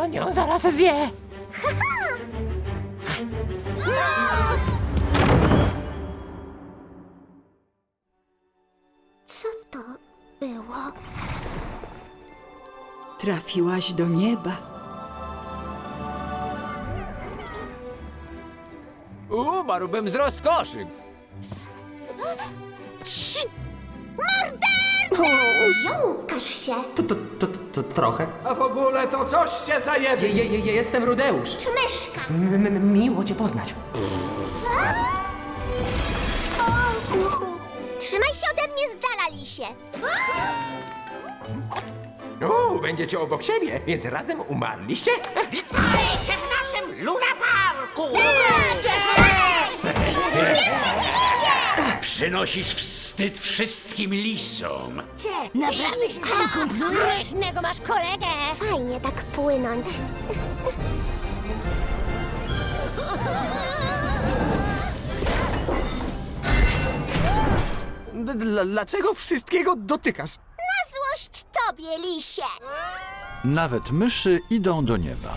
On ją zaraz zje. Co to było? Trafiłaś do nieba. Umarłbym z rozkoszy. Jąkasz się! To, to, to, to trochę. A w ogóle to coś cię Je, zajebie. je, je, jestem Rudeusz. Myszka! M, m, miło cię poznać. Trzymaj się ode mnie z dala, lisie! Uuu, będziecie obok siebie, więc razem umarliście? Witajcie w naszym Luna Parku! Przynosisz wstyd wszystkim lisom. Naprawdę się z kumplujesz? Groźnego masz kolegę! Fajnie tak płynąć. D, dla, dlaczego wszystkiego dotykasz? Na złość tobie, lisie! Nawet myszy idą do nieba.